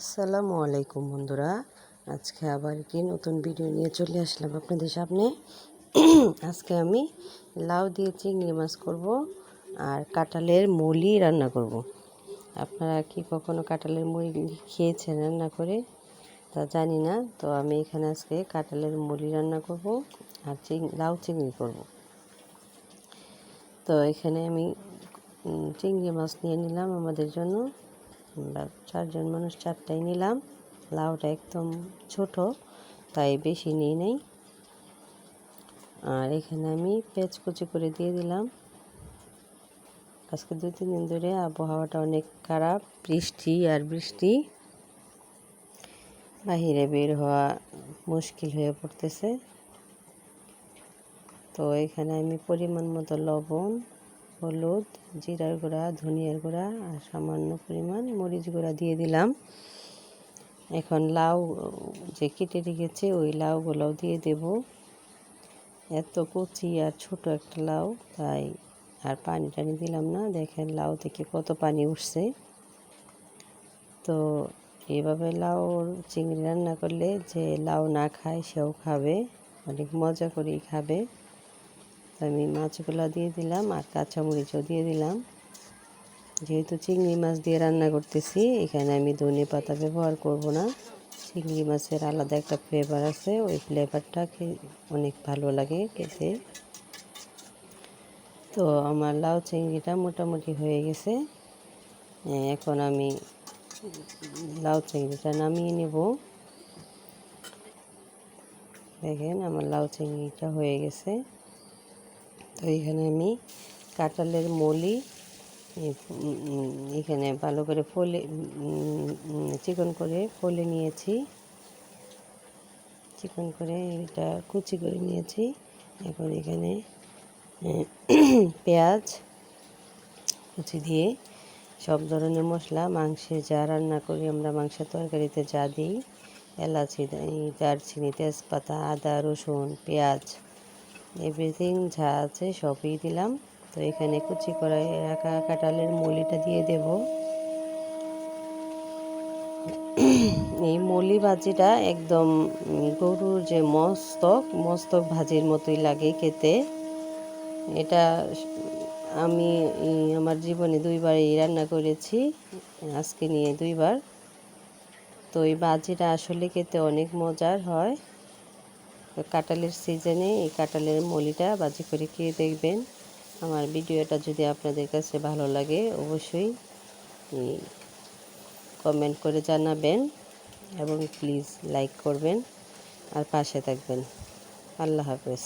আসসালামু আলাইকুম বন্ধুরা। আজকে আবার কি নতুন ভিডিও নিয়ে চলে আসলাম আপনাদের সামনে। আজকে আমি লাউ দিয়ে চিংড়ি মাছ করব আর কাঁঠালের মুলি রান্না করব। আপনারা কি কখনো কাঁঠালের মুলি খেয়েছেন রান্না করে? তা জানি না। তো আমি এখানে আজকে কাঁঠালের মুলি রান্না করব আর চিং, লাউ চিংড়ি করব। তো এখানে আমি চিংড়ি মাছ নিয়ে নিলাম আমাদের জন্য। আমরা চারজন মানুষ চারটাই নিলাম। লাউটা একদম ছোট, তাই বেশি নিই নেই। আর এখানে আমি পেঁচ কুচি করে দিয়ে দিলাম। আজকে দু, তিন দিন ধরে আবহাওয়াটা অনেক খারাপ, বৃষ্টি আর বৃষ্টি। বাহিরে বের হওয়া মুশকিল হয়ে পড়তেছে। তো এখানে আমি পরিমাণ মতো লবণ হলুদ, জিরার গুঁড়া, ধনিয়ার গুঁড়া আর সামান্য পরিমাণ মরিচ গুঁড়া দিয়ে দিলাম। এখন লাউ, যে কেটে রেখেছে ওই লাউগুলোও দিয়ে দেব। এত কচি আর ছোট একটা লাউ, তাই আর পানি টানি দিলাম না। দেখেন লাউ থেকে কত পানি উঠছে। তো এভাবে লাউ চিংড়ি রান্না করলে যে লাউ না খায় সেও খাবে, অনেক মজা করেই খাবে। আমি মাছগুলো দিয়ে দিলাম আর কাঁচামরিচও দিয়ে দিলাম। যেহেতু চিংড়ি মাছ দিয়ে রান্না করতেছি, এখানে আমি ধনে পাতা ব্যবহার করব না। চিংড়ি মাছের আলাদা একটা ফ্লেভার আছে, ওই ফ্লেভারটা অনেক ভালো লাগে খেতে। তো আমার লাউ চিংড়িটা মোটামুটি হয়ে গেছে। এখন আমি লাউ চিংড়িটা নামিয়ে নেব। দেখেন আমার লাউ চিংড়িটা হয়ে গেছে। তো এখানে আমি কাঁঠালের মলি এখানে ভালো করে ফলে চিকন করে ফলে নিয়েছি। চিকন করে এটা কুচি করে নিয়েছি। এখন এখানে পেঁয়াজ কুচি দিয়ে সব ধরনের মশলা, মাংসে যা রান্না করি আমরা মাংসের তরকারিতে যা দিই, এলাচি দারচিনি, তেজপাতা, আদা, রসুন, পেঁয়াজ এভরিথিং যা আছে সবই দিলাম। তো এখানে কুচি করা রাখা কাঁঠালের মলিটা দিয়ে দেব। এই মলি ভাজিটা একদম গরুর যে মস্তক মস্তক ভাজির মতোই লাগে খেতে। এটা আমি আমার জীবনে দুইবারই রান্না করেছি, আজকে নিয়ে দুইবার। তো এই ভাজিটা আসলে খেতে অনেক মজার হয়। কাঁঠালের সিজনে এই কাঁঠালের মলিটা বাজি করে খেয়ে দেখবেন। আমার ভিডিওটা যদি আপনাদের কাছে ভালো লাগে, অবশ্যই কমেন্ট করে জানাবেন এবং প্লিজ লাইক করবেন আর পাশে থাকবেন। আল্লাহ হাফেজ।